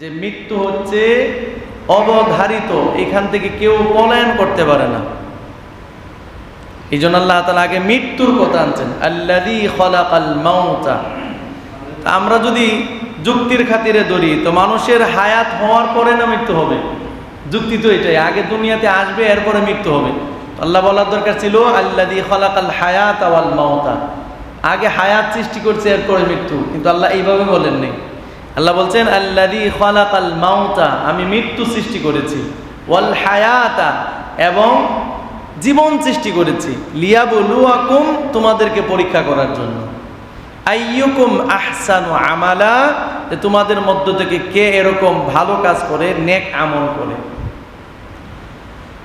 যে মৃত্যু হচ্ছে অবধারিত, এখান থেকে কেউ পলায়ন করতে পারে না। এই জন্য আল্লাহ তালা আগে মৃত্যুর কথা আনছেন মাউতা। আমরা যদি যুক্তির খাতিরে ধরি, তো মানুষের হায়াত হওয়ার পরে না মৃত্যু হবে? যুক্তি তো এটাই, আগে দুনিয়াতে আসবে, এরপরে মৃত্যু হবে। আল্লাহ বলার দরকার ছিল আল্লাদি খলাকাল হায়াত আওয়াল মাউতা। আগে হায়াত সৃষ্টি করছে, এরপরে মৃত্যু। কিন্তু আল্লাহ এইভাবে বলেন নেই আল্লাহ বলছেন আল্লাদি মাউতা আমি মৃত্যু সৃষ্টি করেছি। ওয়াল হায়াতা এবং জীবন সৃষ্টি করেছি। লিয়াবলুয়াকুম তোমাদেরকে পরীক্ষা করার জন্য। আইয়ুকুম আহসানু আমালা তোমাদের মধ্য থেকে কে এরকম ভালো কাজ করে, নেক আমল করে।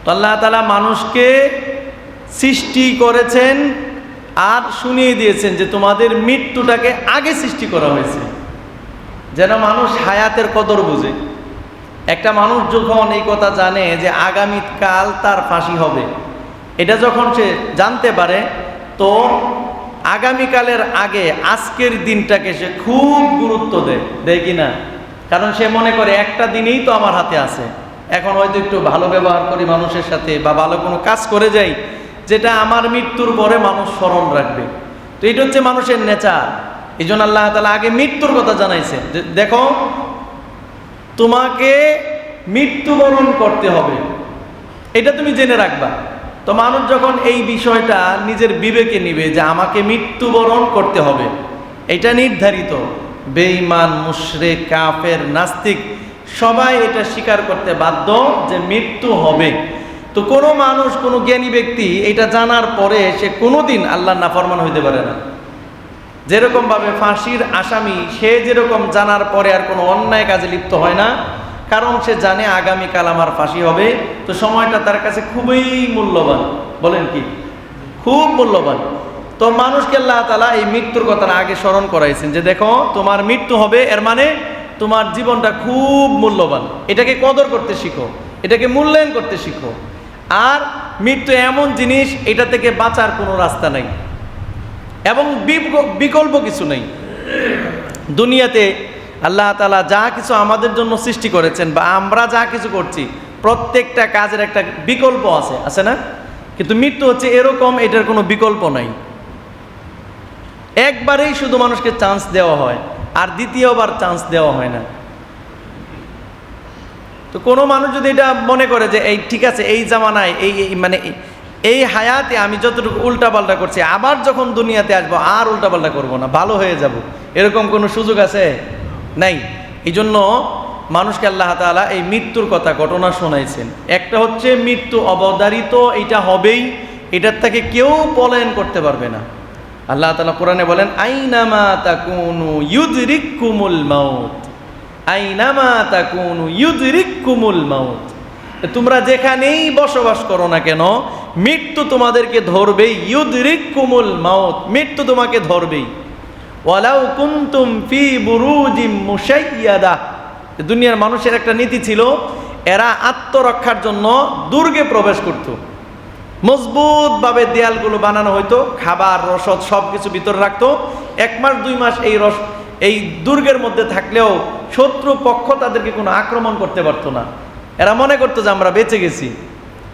তো আল্লাহ তালা মানুষকে সৃষ্টি করেছেন আর শুনিয়ে দিয়েছেন যে তোমাদের মৃত্যুটাকে আগে সৃষ্টি করা হয়েছে। যেন মানুষ হায়াতের কদর বুঝে। একটা মানুষ যখন এই কথা জানে যে আগামীকাল তার ফাঁসি হবে, এটা যখন সে জানতে পারে, তো আগামীকালের আগে আজকের দিনটাকে সে খুব গুরুত্ব দেয় দেয় কি না? কারণ সে মনে করে একটা দিনেই তো আমার হাতে আছে। এখন হয়তো একটু ভালো ব্যবহার করি মানুষের সাথে বা ভালো কোনো কাজ করে যাই, যেটা আমার মৃত্যুর পরে মানুষ স্মরণ রাখবে। তো এটা হচ্ছে মানুষের নেচার। এই জন্য আল্লাহ তালা আগে মৃত্যুর কথা জানাইছে। দেখো, তোমাকে মৃত্যুবরণ করতে হবে। এটা তুমি জেনে রাখবা। তো মানুষ যখন এই বিষয়টা নিজের বিবেকে নিবে যে আমাকে মৃত্যুবরণ করতে হবে, এটা নির্ধারিত। বেঈমান মুশরে কাফের, নাস্তিক, সবাই এটা স্বীকার করতে বাধ্য যে মৃত্যু হবে। তো কোনো মানুষ, কোনো জ্ঞানী ব্যক্তি এটা জানার পরে সে কোনোদিন আল্লাহ নাফরমান হইতে পারে না। যেরকমভাবে ফাঁসির আসামি, সে যেরকম জানার পরে আর কোনো অন্যায় কাজে লিপ্ত হয় না, কারণ সে জানে আগামীকাল আমার ফাঁসি হবে। তো সময়টা তার কাছে খুবই মূল্যবান। বলেন কি? খুব মূল্যবান। তো মানুষকে আল্লাহ তালা এই মৃত্যুর কথা আগে স্মরণ করাইছেন যে দেখো, তোমার মৃত্যু হবে, এর মানে তোমার জীবনটা খুব মূল্যবান। এটাকে কদর করতে শিখো, এটাকে মূল্যায়ন করতে শিখো। আর মৃত্যু এমন জিনিস, এটা থেকে বাঁচার কোনো রাস্তা নাই। এবং বিকল্প কিছু নেই। দুনিয়াতে আল্লাহ তালা যা কিছু আমাদের জন্য সৃষ্টি করেছেন বা আমরা যা কিছু করছি, প্রত্যেকটা কাজের একটা বিকল্প আছে আছে না? কিন্তু মৃত্যু হচ্ছে এরকম, এটার কোনো বিকল্প নাই। একবারেই শুধু মানুষকে চান্স দেওয়া হয়, আর দ্বিতীয়বার চান্স দেওয়া হয় না। তো কোনো মানুষ যদি এটা মনে করে যে, এই ঠিক আছে, এই জামানায় এই- মানে এই- হায়াতে আমি যতটুকু উল্টাপাল্টা করছি, আবার যখন দুনিয়াতে আসব আর উল্টাপাল্টা করব না, ভালো হয়ে যাব। এরকম কোনো সুযোগ আছে? নাই। এই জন্য মানুষকে আল্লাহ তাআলা এই মৃত্যুর কথা ঘটনা শোনাইছেন। একটা হচ্ছে মৃত্যু অবধারিত, এটা হবেই, এটার থেকে কেউ পলায়ন করতে পারবে না। আল্লাহ তাআলা কোরআনে বলেন, আইনামা তাকুনু ইউদরিকুমুল মাউত। আইনামা তাকুনু ইউদরিকুমুল মাউত। তোমরা যেখানেই বসবাস করো না কেন মৃত্যু তোমাদেরকে ধরবেই। ইউদরিকুমুল মাউত, মৃত্যু তোমাকে ধরবেই। ওয়ালাউ কুনতুম ফি বুরুজিম মুশাইয়াদা। দুনিয়ার মানুষের একটা নীতি ছিল, এরা আত্মরক্ষার জন্য দুর্গে প্রবেশ করত। মজবুতভাবে দেয়ালগুলো বানানো হইতো, খাবার, রসদ সব কিছু ভিতরে রাখতো। এক মাস, দুই মাস এই রস, এই দুর্গের মধ্যে থাকলেও শত্রু পক্ষ তাদেরকে কোনো আক্রমণ করতে পারতো না। এরা মনে করতো যে আমরা বেঁচে গেছি।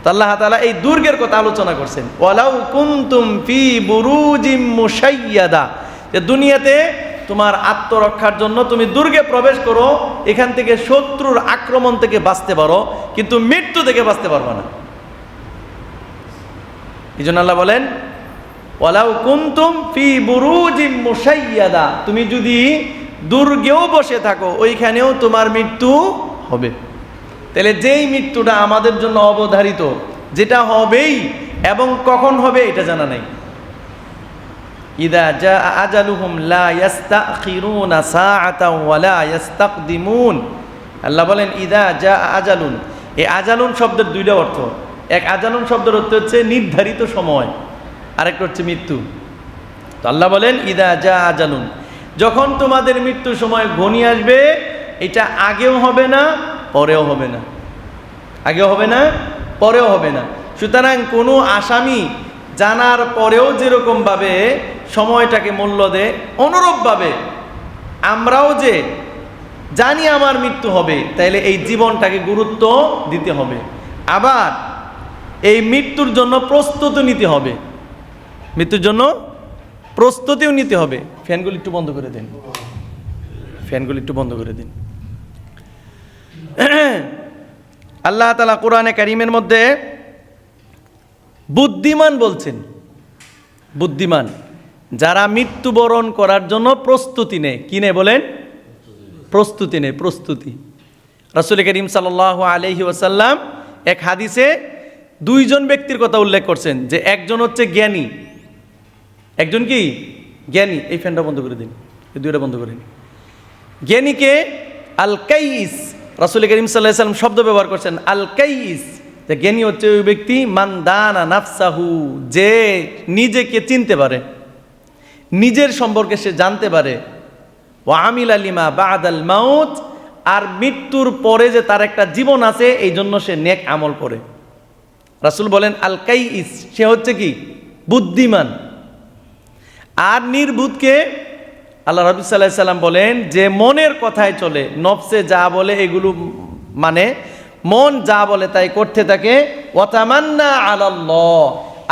আল্লাহ তাআলা এই দুর্গের কথা আলোচনা করছেন। ওয়ালাউ কুনতুম ফি বুরুজিম মুশাইয়াদা। যে দুনিয়াতে তোমার আত্মরক্ষার জন্য তুমি দুর্গে প্রবেশ করো, এখান থেকে শত্রুর আক্রমণ থেকে বাঁচতে পারো, কিন্তু মৃত্যু থেকে বাঁচতে পারবে না। এই জন্য আল্লাহ বলেন, ওয়ালাউ কুনতুম ফি বুরুজিম মুশাইয়াদা। তুমি যদি দুর্গেও বসে থাকো, ওইখানেও তোমার মৃত্যু হবে। তাহলে যেই মৃত্যুটা আমাদের জন্য অবধারিত, যেটা হবেই এবং কখন হবে এটা জানা নাই। ইয়াস্তাকদিমুন। আল্লাহ বলেন জা আজালুন। আজালুন শব্দের দুইটা অর্থ। এক শব্দের অর্থ হচ্ছে নির্ধারিত সময়, আরেকটা হচ্ছে মৃত্যু। তো আল্লাহ বলেন, ইদা যা আজালুন। যখন তোমাদের মৃত্যুর সময় ঘনিয়ে আসবে, এটা আগেও হবে না পরেও হবে না। আগেও হবে না, পরেও হবে না। সুতরাং কোনো আসামি জানার পরেও যেরকমভাবে সময়টাকে মূল্য দেয়, অনুরূপভাবে আমরাও যে জানি আমার মৃত্যু হবে, তাইলে এই জীবনটাকে গুরুত্ব দিতে হবে। আবার এই মৃত্যুর জন্য প্রস্তুতি নিতে হবে। মৃত্যুর জন্য প্রস্তুতিও নিতে হবে। ফ্যানগুলি একটু বন্ধ করে দিন। ফ্যানগুলি একটু বন্ধ করে দিন। আল্লাহ তালা কোরআনে কারিমের মধ্যে বুদ্ধিমান বলছেন। বুদ্ধিমান। যারা মৃত্যুবরণ করার জন্য প্রস্তুতি নেয়, কি নেয় বলেন? প্রস্তুতি নেয়, প্রস্তুতি। রাসুল করিম সাল আলহি ওসাল্লাম এক হাদিসে দুইজন ব্যক্তির কথা উল্লেখ করছেন, যে একজন হচ্ছে জ্ঞানী। একজন কি? জ্ঞানী। এই ফ্যানটা বন্ধ করে দিন। এই দুইটা বন্ধ করে দিন। জ্ঞানীকে আল কাইস রাসুল করিম সাল্লাহ সাল্লাম শব্দ ব্যবহার করছেন আল কাইস যে জ্ঞানী হচ্ছে ওই ব্যক্তি মান্দানা নাফসাহু, যে নিজেকে চিনতে পারে, নিজের সম্পর্কে সে জানতে পারে ও আমিল আলিমা বাদ আল মাউত, আর মৃত্যুর পরে যে তার একটা জীবন আছে এই জন্য সে নেক আমল করে। রাসুল বলেন আল কাইস সে হচ্ছে কি? বুদ্ধিমান। আর নির্বুধকে আল্লাহ রবি সাল্লাম বলেন, যে মনের কথায় চলে, নফসে যা বলে এগুলো মানে মন যা বলে তাই করতে থাকে, ওয়াতামান্না আলাল্লাহ।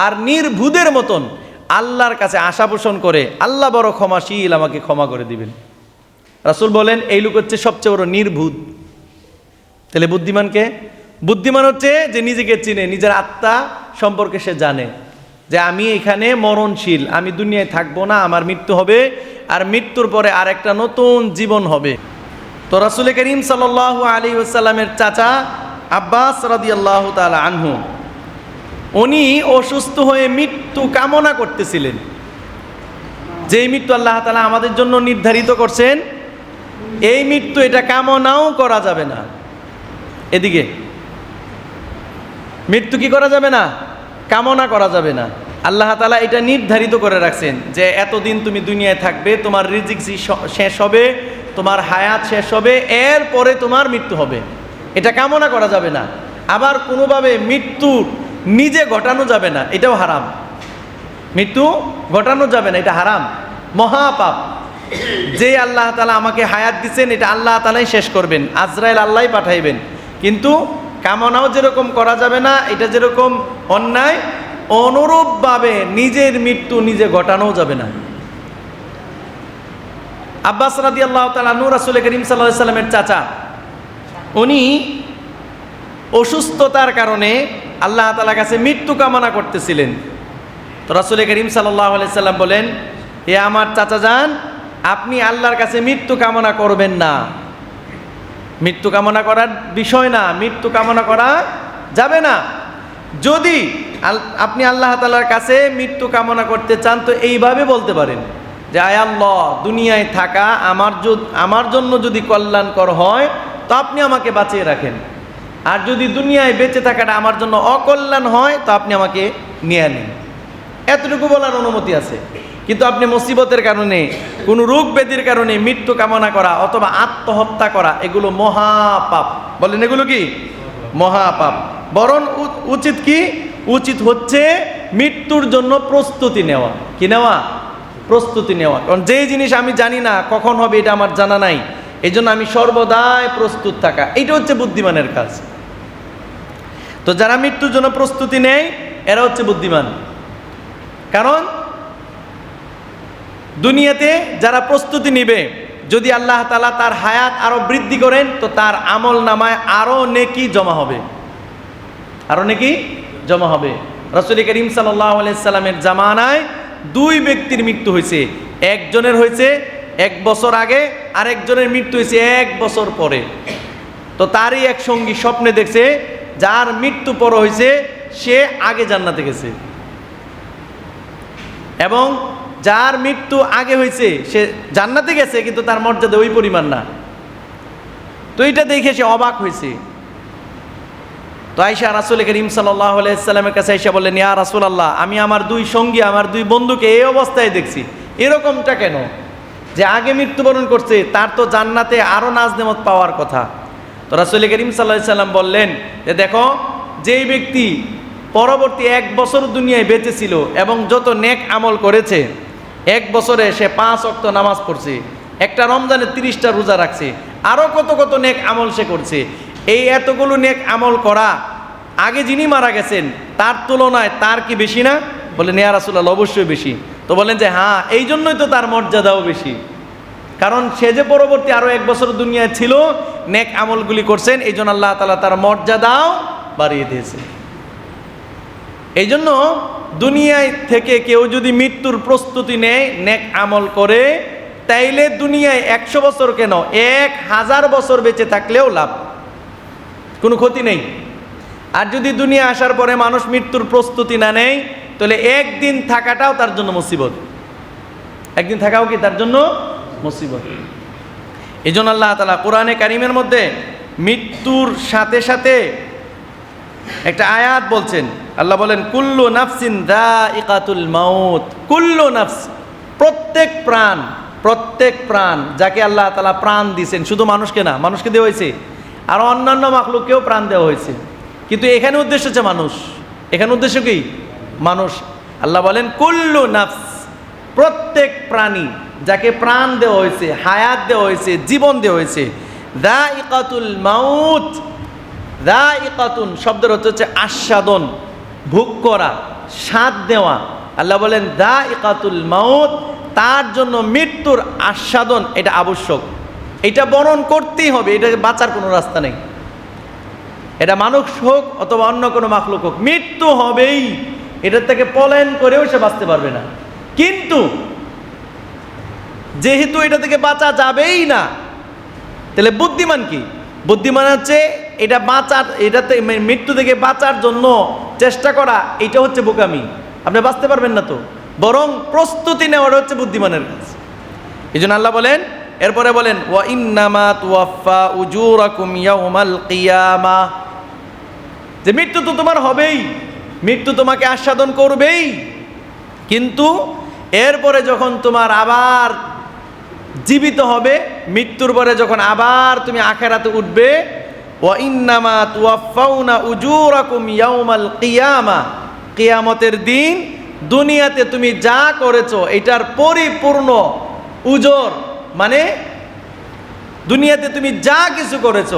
আর নির্ভুদের মতন আল্লাহর কাছে আশা পোষণ করে, আল্লাহ বড় ক্ষমাশীল, আমাকে ক্ষমা করে দিবেন। রাসুল বলেন, এই লোক হচ্ছে সবচেয়ে বড় নির্ভুত তাহলে বুদ্ধিমানকে বুদ্ধিমান হচ্ছে যে নিজেকে চিনে, নিজের আত্মা সম্পর্কে সে জানে। যে আমি এখানে মরণশীল, আমি দুনিয়ায় থাকব না, আমার মৃত্যু হবে আর মৃত্যুর পরে আর একটা নতুন জীবন হবে। তো রাসুল করিম সাল আলী ওসাল্লামের চাচা আব্বাস রাদি আল্লাহ তালা আনহু, উনি অসুস্থ হয়ে মৃত্যু কামনা করতেছিলেন। যেই মৃত্যু আল্লাহ তালা আমাদের জন্য নির্ধারিত করছেন, এই মৃত্যু, এটা কামনাও করা যাবে না। এদিকে, মৃত্যু কি করা যাবে না? কামনা করা যাবে না। আল্লাহ তালা এটা নির্ধারিত করে রাখছেন যে এতদিন তুমি দুনিয়ায় থাকবে, তোমার রিজিক শেষ হবে, তোমার হায়াত শেষ হবে, এরপরে তোমার মৃত্যু হবে। এটা কামনা করা যাবে না। আবার কোনোভাবে মৃত্যু নিজে ঘটানো যাবে না, এটাও হারাম। মৃত্যু ঘটানো যাবে না, এটা হারাম। মহাপাপ। যে আল্লাহ তালা আমাকে হায়াত দিচ্ছেন, এটা আল্লাহ তালাই শেষ করবেন, আজরাইল আল্লাহ পাঠাইবেন। কিন্তু কামনাও যেরকম করা যাবে না, এটা যেরকম অন্যায়, অনুরূপভাবে নিজের মৃত্যু নিজে ঘটানোও যাবে না। আব্বাস রাদি আল্লাহ তালু রাসুল করিম সাল্লাহ সাল্লামের চাচা, উনি অসুস্থতার কারণে আল্লাহ তালার কাছে মৃত্যু কামনা করতেছিলেন। তো রাসুল করিম সাল্লাহ সাল্লাম বলেন, এ আমার চাচা যান, আপনি আল্লাহর কাছে মৃত্যু কামনা করবেন না। মৃত্যু কামনা করার বিষয় না, মৃত্যু কামনা করা যাবে না। যদি আপনি আল্লাহ তালার কাছে মৃত্যু কামনা করতে চান, তো এইভাবে বলতে পারেন যে, আয় আল্লাহ, দুনিয়ায় থাকা আমার আমার জন্য যদি কল্যাণকর হয়, তো আপনি আমাকে বাঁচিয়ে রাখেন। আর যদি দুনিয়ায় বেঁচে থাকাটা আমার জন্য অকল্যাণ হয়, তো আপনি আমাকে নিয়ে নিন। এতটুকু বলার অনুমতি আছে। কিন্তু আপনি মুসিবতের কারণে কোনো রোগ ব্যাধির কারণে মৃত্যু কামনা করা অথবা আত্মহত্যা করা, এগুলো মহাপাপ। বলেন এগুলো কি? মহাপাপ। বরং উচিত কি? উচিত হচ্ছে মৃত্যুর জন্য প্রস্তুতি নেওয়া। কি নেওয়া? প্রস্তুতি নেওয়া। কারণ যেই জিনিস আমি জানি না, কখন হবে এটা আমার জানা নাই। এই আমি সর্বদাই প্রস্তুত থাকা। এটা হচ্ছে বুদ্ধিমানের কাজ। তো যারা মৃত্যুর জন্য প্রস্তুতি নেয়, এরা হচ্ছে বুদ্ধিমান। কারণ দুনিয়াতে যারা প্রস্তুতি নিবে, যদি আল্লাহ তালা তার হায়াত আরও বৃদ্ধি করেন, তো তার আমল নামায় আরও নেকি জমা হবে। আরও নেকি জমা হবে। রসুল করিম সাল্লামের জামানায় দুই ব্যক্তির মৃত্যু হয়েছে। একজনের হয়েছে এক বছর আগে, আরেকজনের মৃত্যু হয়েছে এক বছর পরে। তো তারই এক সঙ্গী স্বপ্নে দেখছে, যার মৃত্যু পর হয়েছে, সে আগে জান্নাতে গেছে। এবং যার মৃত্যু আগে হয়েছে, সে জান্নাতে গেছে, কিন্তু তার মর্যাদা ওই পরিমাণ না। তো এটা দেখে সে অবাক হয়েছে। তো আইসা রাসুল করিম সাল্লামের কাছে আইসা বললেন, ইয়া রাসুল আল্লাহ আমি আমার দুই সঙ্গী, আমার দুই বন্ধুকে এই অবস্থায় দেখছি। এরকমটা কেন? যে আগে মৃত্যুবরণ করছে, তার তো জান্নাতে আরও নাজনেমত পাওয়ার কথা। তো রাসুল করিম সাল্লাহ সাল্লাম বললেন, যে দেখো, যেই ব্যক্তি পরবর্তী এক বছর দুনিয়ায় বেঁচে ছিল এবং যত নেক আমল করেছে এক বছরে সে পাঁচ অক্ত নামাজ পড়ছে, একটা রমজানে তিরিশটা রোজা রাখছে আরও কত কত নেক আমল সে করছে। এই এতগুলো নেক আমল করা, আগে যিনি মারা গেছেন, তার তুলনায় তার কি বেশি না? বলে নেয়া রাসুল্লাহ অবশ্যই বেশি। তো বলেন যে হ্যাঁ এই জন্যই তো তার মর্যাদাও বেশি। কারণ সে যে পরবর্তী আরও এক বছর দুনিয়ায় ছিল, নেক আমলগুলি করছেন, এই জন্য আল্লাহ তালা তার মর্যাদাও বাড়িয়ে দিয়েছে। এই জন্য দুনিয়ায় থেকে কেউ যদি মৃত্যুর প্রস্তুতি নেয়, নেক আমল করে, তাইলে দুনিয়ায় একশো বছর কেন? এক হাজার বছর বেঁচে থাকলেও লাভ। কোনো ক্ষতি নেই। আর যদি দুনিয়া আসার পরে মানুষ মৃত্যুর প্রস্তুতি না নেয়, তাহলে একদিন থাকাটাও তার জন্য মুসিবত। একদিন থাকাও কি তার জন্য মুসিবত? এই জন্য আল্লাহ তালা কোরআনে কারিমের মধ্যে মৃত্যুর সাথে সাথে একটা আয়াত বলছেন আল্লাহ বলেন, কুল্লু নাফসিন দা ইকাতুল মাউত। কুল্লু নাফস, প্রত্যেক প্রাণ প্রত্যেক প্রাণ যাকে আল্লাহ তালা প্রাণ দিয়েছেন শুধু মানুষকে না, মানুষকে দেওয়া হয়েছে। আর অন্যান্য মাখলুককেও প্রাণ দেওয়া হয়েছে। কিন্তু এখানে উদ্দেশ্য হচ্ছে মানুষ। এখানে উদ্দেশ্য কি? মানুষ। আল্লাহ বলেন, কুল্লু নাফস, প্রত্যেক প্রাণী যাকে প্রাণ দেওয়া হয়েছে, হায়াত দেওয়া হয়েছে, জীবন দেওয়া হয়েছে দা ইকাতুল মাউত। দা ইকাতুন শব্দের অর্থ হচ্ছে আস্বাদন। ভোগ করা, স্বাদ দেওয়া আল্লাহ বলেন দা ইকাতুল মাউত তার জন্য মৃত্যুর আস্বাদন এটা আবশ্যক। এটা বরণ করতেই হবে, এটা বাঁচার কোনো রাস্তা নেই। এটা মানুষ হোক অথবা অন্য কোনো মাখলুক হোক, মৃত্যু হবেই। এটার থেকে পলায়ন করেও সে বাঁচতে পারবে না। কিন্তু যেহেতু এটা থেকে বাঁচা যাবেই না, তাহলে বুদ্ধিমান কি? বুদ্ধিমান হচ্ছে এটা বাঁচার, এটাতে মৃত্যু থেকে বাঁচার জন্য চেষ্টা করা এটা হচ্ছে বোকামি। আপনি বাঁচতে পারবেন না তো। বরং প্রস্তুতি নেওয়াটা হচ্ছে বুদ্ধিমানের কাজ। এই জন্য আল্লাহ বলেন, এরপরে বলেন, ওয়া ইন্নামা তুয়াফা উজুরাকুম ইয়াউমাল কিয়ামা। যে মৃত্যু তো তোমার হবেই, মৃত্যু তোমাকে আস্বাদন করবেই। কিন্তু এরপরে যখন তোমার আবার জীবিত হবে, মৃত্যুর পরে যখন আবার তুমি আখেরাতে উঠবে ওয়া ইন্নামা তুয়াফাউনা উজুরাকুম ইয়াউমাল কিয়ামা। কিয়ামতের দিন দুনিয়াতে তুমি যা করেছ, এটার পরিপূর্ণ উজর মানে দুনিয়াতে তুমি যা কিছু করেছ,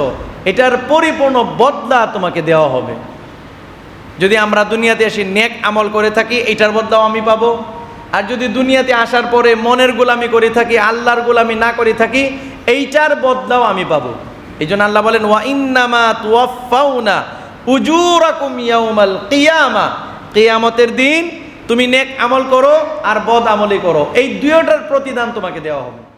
এটার পরিপূর্ণ বদলা তোমাকে দেওয়া হবে। যদি আমরা দুনিয়াতে এসে নেক আমল করে থাকি, এটার বদলাও আমি পাবো। আর যদি দুনিয়াতে আসার পরে মনের গোলামি করে থাকি, আল্লাহর গোলামি না করে থাকি, এইটার বদলাও আমি পাবো। এই জন্য আল্লাহ বলেন, ওয়া ইন্নামা তুয়াফাউনা উজুরাকুম ইয়াউমাল কিয়ামা। কিয়ামতের দিন তুমি নেক আমল করো আর বদ আমলই করো। এই দুয়োটার প্রতিদান তোমাকে দেওয়া হবে।